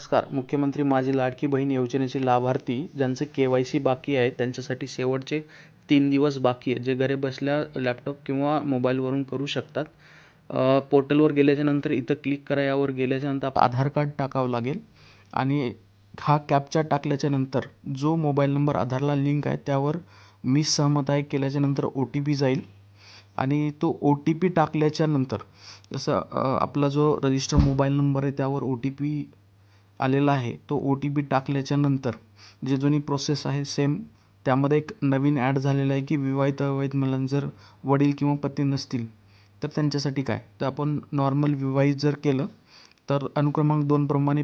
नमस्कार. मुख्यमंत्री माझी लाडकी बहीण योजनेचे लाभार्थी ज्यांचे के वाय सी बाकी आहे त्यांच्यासाठी शेवटचे तीन दिवस बाकी आहे जे घरी बसल्या लॅपटॉप किंवा मोबाईलवरून करू शकतात. पोर्टलवर गेल्याच्यानंतर इथं क्लिक करा यावर गेल्याच्यानंतर आधार कार्ड टाकावं लागेल. आणि हा कॅपचा टाकल्याच्यानंतर जो मोबाईल नंबर आधारला लिंक आहे त्यावर मी सहमत आहे केल्याच्यानंतर ओ टी पी जाईल. आणि तो ओ टी पी टाकल्याच्यानंतर जसं आपला जो रजिस्टर मोबाईल नंबर आहे त्यावर ओ टी पी आलेला आहे. तो ओ टी पी टाकल्याच्यानंतर जे जुनी प्रोसेस आहे सेम त्यामध्ये एक नवीन ॲड झालेलं आहे की विवाहित अविवाहित मुलांना जर वडील किंवा पती नसतील तर त्यांच्यासाठी काय? तर आपण नॉर्मल विवाहित जर केलं तर अनुक्रमांक दोनप्रमाणे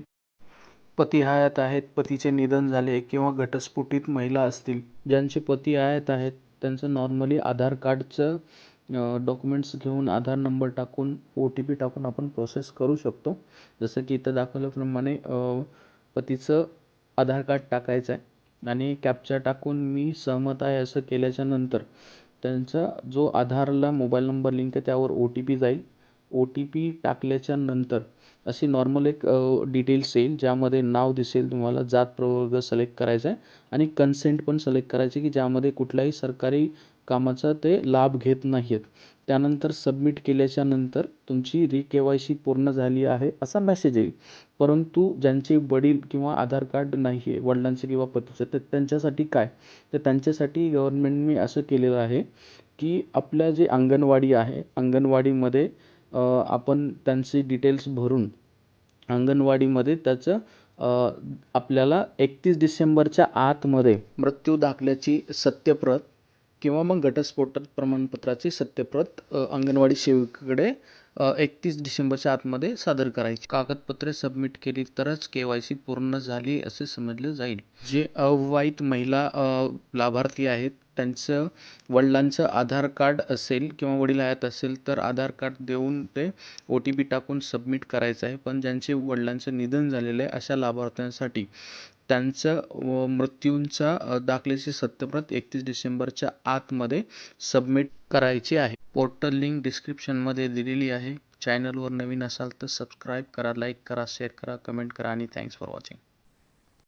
पती हयात आहेत पतीचे निधन झाले किंवा घटस्फोटित महिला असतील. ज्यांचे पती हयात आहेत त्यांचं नॉर्मली आधार कार्डचं डॉक्युमेंट्स घेऊन आधार नंबर टाकून ओ टी पी टाकून आपण प्रोसेस करू शकतो. जसं की इथं दाखवल्याप्रमाणे पतीचं आधार कार्ड टाकायचं आहे आणि कॅप्चा टाकून मी सहमत आहे असं केल्याच्यानंतर त्यांचा जो आधारला मोबाईल नंबर लिंक आहे त्यावर ओ टी पी जाईल. ओ टी पी टाकल्याच्या नंतर अशी नॉर्मल एक डिटेल्स येईल ज्यामध्ये नाव दिसेल तुम्हाला जात प्रवर्ग सिलेक्ट करायचा आहे आणि कन्सेंट पण सिलेक्ट करायची की ज्यामध्ये कुठल्याही सरकारी कामाचा ते लाभ घेत नाही आहेत त्यानंतर सबमिट केल्याच्यानंतर तुमची री के वाय सी पूर्ण झाली आहे असा मेसेज येईल. परंतु ज्यांचे वडील किंवा आधार कार्ड नाही आहे वडिलांचे किंवा पतीचं तर त्यांच्यासाठी काय? तर त्यांच्यासाठी गव्हर्नमेंटने असं केलेलं आहे की आपल्या जे अंगणवाडी आहे अंगणवाडीमध्ये आपण त्यांचे डिटेल्स भरून अंगणवाडीमध्ये त्याचं आपल्याला एकतीस डिसेंबरच्या आतमध्ये मृत्यू दाखल्याची सत्यप्रत किंवा मग घटस्फोट प्रमाणपत्राची सत्यप्रत अंगणवाडी सेविकेकडे एकतीस डिसेंबरच्या आतमध्ये सादर करायची. कागदपत्रे सबमिट केली तरच के वाय सी पूर्ण झाली असे समजले जाईल. जे अविवाहित महिला लाभार्थी आहेत त्यांचं वडिलांचं आधार कार्ड असेल किंवा वडील हयात असेल तर आधार कार्ड देऊन ते ओ टी पी टाकून सबमिट करायचं आहे. पण ज्यांचे वडिलांचं निधन झालेलं आहे अशा लाभार्थ्यांसाठी त्यांचं मृत्यूंचा दाखल्याची सत्यप्रत एकतीस डिसेंबरच्या आतमध्ये सबमिट करायची आहे. पोर्टल लिंक डिस्क्रिप्शनमध्ये दिलेली आहे. चॅनलवर नवीन असाल तर सबस्क्राईब करा लाईक करा शेअर करा कमेंट करा आणि थँक्स फॉर वॉचिंग.